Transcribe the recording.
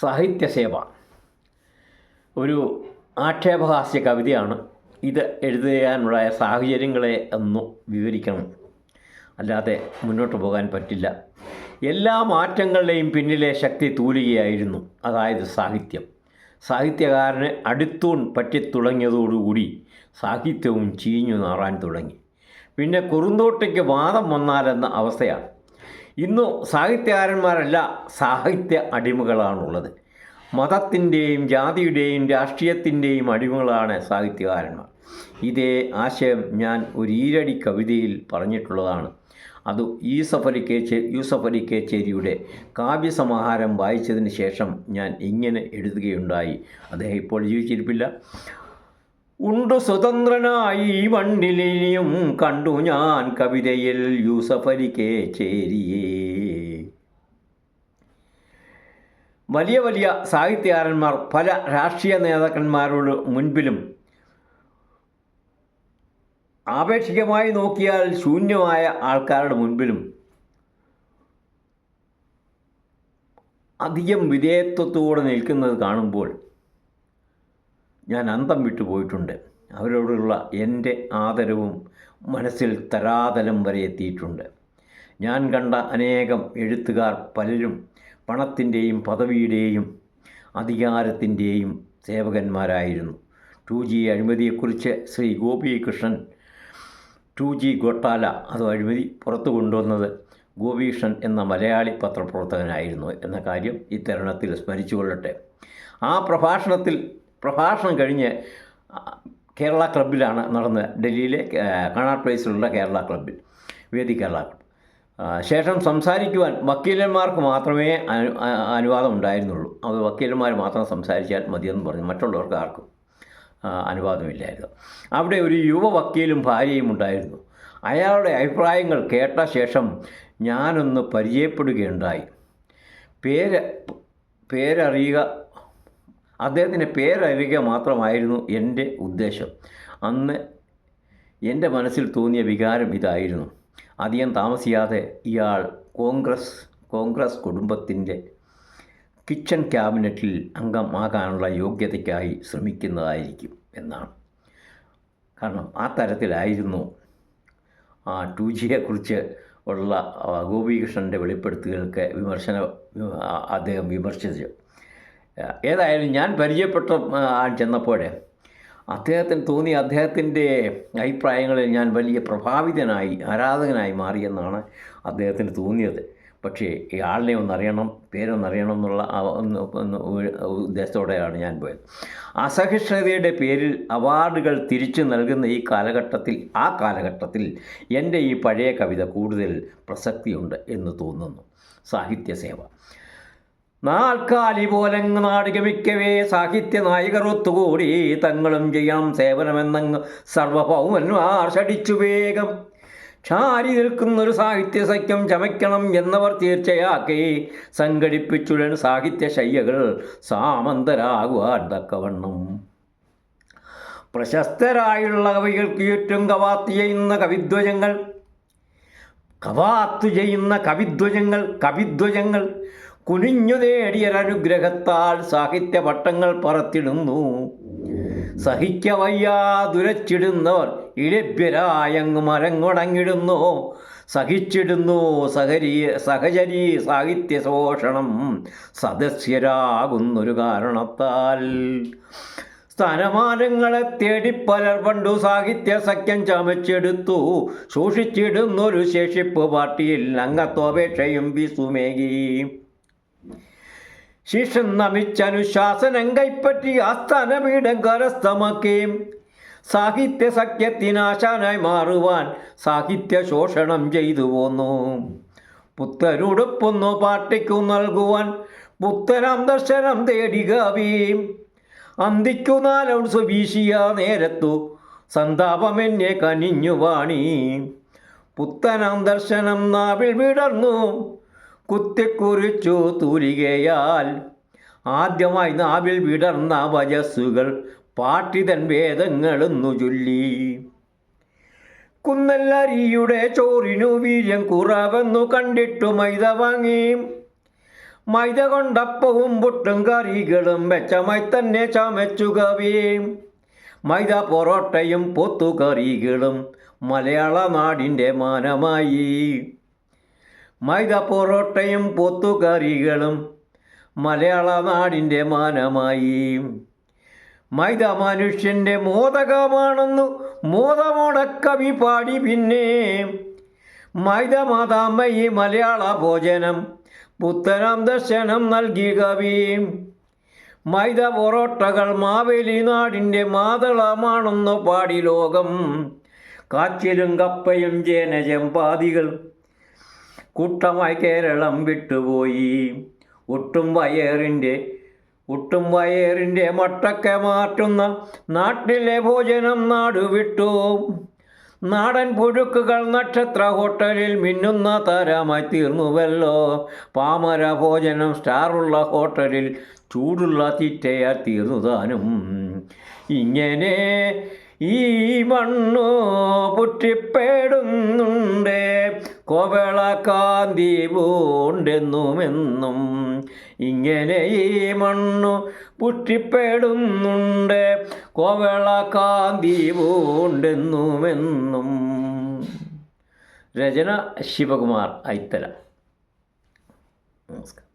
സാഹിത്യസേവ. ഒരു ആക്ഷേപഹാസ്യ കവിതയാണ്. ഇത് എഴുതുകയാനുള്ള സാഹചര്യങ്ങളെ ഒന്ന് വിവരിക്കണം. അല്ലാതെ മുന്നോട്ട് പോകാൻ പറ്റില്ല. എല്ലാ മാറ്റങ്ങളുടെയും പിന്നിലെ ശക്തി തൂലികയായിരുന്നു. അതായത് സാഹിത്യം. സാഹിത്യകാരന് അടുത്തൂൺ പറ്റിത്തുടങ്ങിയതോടുകൂടി സാഹിത്യവും ചീഞ്ഞു നാറാൻ തുടങ്ങി. പിന്നെ കുറുന്തോട്ടയ്ക്ക് വാദം വന്നാലെന്ന അവസ്ഥയാണ്. ഇന്നു സാഹിത്യകാരന്മാരല്ല സാഹിത്യ അടിമകളാണുള്ളത്. മതത്തിന്റെയും ജാതിയുടെയും രാഷ്ട്രീയത്തിന്റെയും അടിമകളാണ് സാഹിത്യകാരന്മാർ. ഇതേ ആശയം ഞാൻ ഒരു ഈരടി കവിതയിൽ പറഞ്ഞിട്ടുള്ളതാണ്. അത് യൂസഫ് അലി കേച്ചേ യൂസഫ് അലി ചേരിയുടെ കാവ്യസമാഹാരം വായിച്ചതിന് ശേഷം ഞാൻ ഇങ്ങനെ എഴുതുകയുണ്ടായി. അദ്ദേഹം ഇപ്പോൾ ജീവിച്ചിരിപ്പില്ല. ഉണ്ടു സ്വതന്ത്രനായി ഈ മണ്ണിലിനിയും കണ്ടു ഞാൻ കവിതയിൽ യൂസഫ് ചേരിയേ. വലിയ വലിയ സാഹിത്യകാരന്മാർ പല രാഷ്ട്രീയ നേതാക്കന്മാരോട് മുൻപിലും ആപേക്ഷികമായി നോക്കിയാൽ ശൂന്യമായ ആൾക്കാരുടെ മുൻപിലും അധികം വിധേയത്വത്തോടെ നിൽക്കുന്നത് കാണുമ്പോൾ ഞാൻ അന്തം വിട്ടു പോയിട്ടുണ്ട്. അവരോടുള്ള എന്റെ ആദരവും മനസ്സിൽ തരാതലം വരെ എത്തിയിട്ടുണ്ട്. ഞാൻ കണ്ട അനേകം എഴുത്തുകാർ പലരും പണത്തിന്റെയും പദവിയുടെയും അധികാരത്തിന്റെയും സേവകന്മാരായിരുന്നു. ടു ജി അഴിമതിയെക്കുറിച്ച് ശ്രീ ഗോപികൃഷ്ണൻ ടു ജി ഗോട്ടാല അത് അഴിമതി പുറത്തു കൊണ്ടുവന്നത് ഗോപികൃഷ്ണൻ എന്ന മലയാളി പത്രപ്രവർത്തകനായിരുന്നു എന്ന കാര്യം ഇത്തരുണത്തിൽ സ്മരിച്ചുകൊള്ളട്ടെ ആ പ്രഭാഷണത്തിൽ പ്രഭാഷണം കഴിഞ്ഞ് കേരള ക്ലബിലാണ് നടന്നത് ഡൽഹിയിലെ കണാട്ട് പ്ലേസിലുള്ള കേരള ക്ലബിൽ വേദി കേരള ക്ലബ് ശേഷം സംസാരിക്കുവാൻ വക്കീലന്മാർക്ക് മാത്രമേ അനു അനുവാദം ഉണ്ടായിരുന്നുള്ളൂ. അത് വക്കീലന്മാർ മാത്രം സംസാരിച്ചാൽ മതിയെന്ന് പറഞ്ഞു. മറ്റുള്ളവർക്ക് ആർക്കും അനുവാദമില്ലായിരുന്നു. അവിടെ ഒരു യുവ വക്കീലും ഭാര്യയും ഉണ്ടായിരുന്നു. അയാളുടെ അഭിപ്രായങ്ങൾ കേട്ട ശേഷം ഞാനൊന്ന് പരിചയപ്പെടുകയുണ്ടായി. പേര് പേരറിയുക അദ്ദേഹത്തിന്റെ പേരറിയുക മാത്രമായിരുന്നു എന്റെ ഉദ്ദേശം. അന്ന് എന്റെ മനസ്സിൽ തോന്നിയ വികാരം ഇതായിരുന്നു. അധികം താമസിയാതെ ഇയാൾ കോൺഗ്രസ് കോൺഗ്രസ് കുടുംബത്തിന്റെ കിച്ചൺ ക്യാബിനറ്റിൽ അംഗമാകാനുള്ള യോഗ്യതയ്ക്കായി ശ്രമിക്കുന്നതായിരിക്കും എന്നാണ്. കാരണം ആ തരത്തിലായിരുന്നു ആ ടു ജിയെക്കുറിച്ച് ഉള്ള ഗോപികൃഷ്ണന്റെ വെളിപ്പെടുത്തലുകൾക്ക് വിമർശന അദ്ദേഹം വിമർശിച്ചു ഏതായാലും ഞാൻ പരിചയപ്പെട്ട ചെന്നപ്പോഴേ അദ്ദേഹത്തിന് തോന്നി അദ്ദേഹത്തിന്റെ അഭിപ്രായങ്ങളിൽ ഞാൻ വലിയ പ്രഭാവിതനായി ആരാധകനായി മാറിയെന്നാണ് അദ്ദേഹത്തിന് തോന്നിയത്. പക്ഷേ ഈ ആളിനെ ഒന്നറിയണം പേരൊന്നറിയണം എന്നുള്ള ഉദ്ദേശത്തോടെയാണ് ഞാൻ പോയത്. അസഹിഷ്ണുതയുടെ പേരിൽ അവാർഡുകൾ തിരിച്ചു നൽകുന്ന ഈ കാലഘട്ടത്തിൽ ആ കാലഘട്ടത്തിൽ എന്റെ ഈ പഴയ കവിത കൂടുതൽ പ്രസക്തിയുണ്ട് എന്ന് തോന്നുന്നു. സാഹിത്യസേവ. നാൽക്കാലി പോലങ്ങ് നാടികമിക്കവേ സാഹിത്യ നായകർ ഒത്തുകൂടി തങ്ങളും ചെയ്യണം സേവനമെന്നങ്ങ് സർവഭൗമന്മാർ ഷടിച്ചു വേഗം. ക്ഷാരി നിൽക്കുന്നൊരു സാഹിത്യ സഖ്യം ചമയ്ക്കണം എന്നവർ തീർച്ചയാക്കി സംഘടിപ്പിച്ചുടൻ സാഹിത്യ ശയ്യകൾ സാമന്തരാകുവാൻ തക്കവണ്ണം. പ്രശസ്തരായുള്ള കവികൾക്ക് ഏറ്റവും കവാത്ത് ചെയ്യുന്ന കവിധ്വജങ്ങൾ. കവാത്തു ചെയ്യുന്ന കവിധ്വജങ്ങൾ കവിധ്വജങ്ങൾ. കുനിഞ്ഞു നേടിയൊരനുഗ്രഹത്താൽ സാഹിത്യ പട്ടങ്ങൾ പറത്തിടുന്നു. സഹിക്കവയ്യാ ദുരച്ചിടുന്നവർ ഇലഭ്യരായങ്ങ് മരങ്ങുടങ്ങിടുന്നു സഹിച്ചിടുന്നു സഹരി സഹചരി സാഹിത്യ ശോഷണം സദസ്യരാകുന്നൊരു കാരണത്താൽ. സ്ഥാനമാനങ്ങളെ തേടി പലർ പണ്ടു സാഹിത്യ സഖ്യം ചമച്ചെടുത്തു. സൂക്ഷിച്ചിടുന്നൊരു ശേഷിപ്പ് പാർട്ടിയിൽ അംഗത്വപേക്ഷയും വിസുമേകി. ശിഷൻ നമിച്ചനുശാസനം കൈപ്പറ്റി ആസ്ഥാനപീഠം കരസ്ഥമാക്കുകയും സാഹിത്യ സഖ്യത്തിനാശാനായി മാറുവാൻ സാഹിത്യ ശോഷണം ചെയ്തു പോന്നു. പുത്തനുടുപ്പൊന്നു പാർട്ടിക്കു നൽകുവാൻ പുത്തനാം ദർശനം തേടി ഗവീം അന്തിക്കു നാലൗൺസ് വീശിയ നേരത്തു സന്താപമെന്നെ കനിഞ്ഞു വാണി. പുത്തനാം ദർശനം നാവിൽ വിടർന്നു. കുത്തിക്കുറിച്ചു തൂരികയാൽ. ആദ്യമായി നാവിൽ വിടർന്ന വജസ്സുകൾ പാട്ടിതൻ വേദങ്ങളെന്നു ചൊല്ലി. കുന്നല്ലരിയുടെ ചോറിനു വീര്യം കുറവെന്നു കണ്ടിട്ടു മൈദ വാങ്ങി. മൈദ കൊണ്ടപ്പവും പുട്ടും കറികളും വെച്ചമായി തന്നെ ചമച്ചു കവി. മൈദ പൊറോട്ടയും പൊത്തുകറികളും മലയാള നാടിന്റെ മാനമായി. മൈദ പൊറോട്ടയും പൊത്തുകറികളും മലയാള നാടിന്റെ മാനമായി. മൈദ മനുഷ്യന്റെ മോദകമാണെന്നു മോദമോടക്കവി പാടി പിന്നെ. മൈദ മാതാമ്മയി മലയാള ഭോജനം പുത്തനാം ദർശനം നൽകി കവി. മൈദ പൊറോട്ടകൾ മാവേലി നാടിന്റെ മാതളമാണെന്നു പാടി ലോകം. കാച്ചിലും കപ്പയും ജനചെമ്പാതികൾ കൂട്ടമായി കേരളം വിട്ടുപോയി. ഒട്ടും വയറിന്റെ ഒട്ടും വയറിന്റെ മട്ടക്കെ മാറ്റുന്ന നാട്ടിലെ ഭോജനം നാടുവിട്ടു. നാടൻ പുഴുക്കുകൾ നക്ഷത്ര ഹോട്ടലിൽ മിന്നുന്ന താരമായി തീർന്നുവല്ലോ. പാമര ഭോജനം സ്റ്റാറുള്ള ഹോട്ടലിൽ ചൂടുള്ള തീറ്റയായി തീർന്നു താനും ഇങ്ങനെ ഈ മണ്ണു പുറ്റിപ്പേടുന്നുണ്ട് കോവള കാന്തി പൂണ്ടെന്നുമെന്നും ഇങ്ങനെ ഈ മണ്ണു പുഷ്ടിപ്പെടുന്നുണ്ട്. കോവളക്കാന്തി പൂണ്ടെന്നുമെന്നും രചന ശിവകുമാർ ഐത്തല. നമസ്കാരം.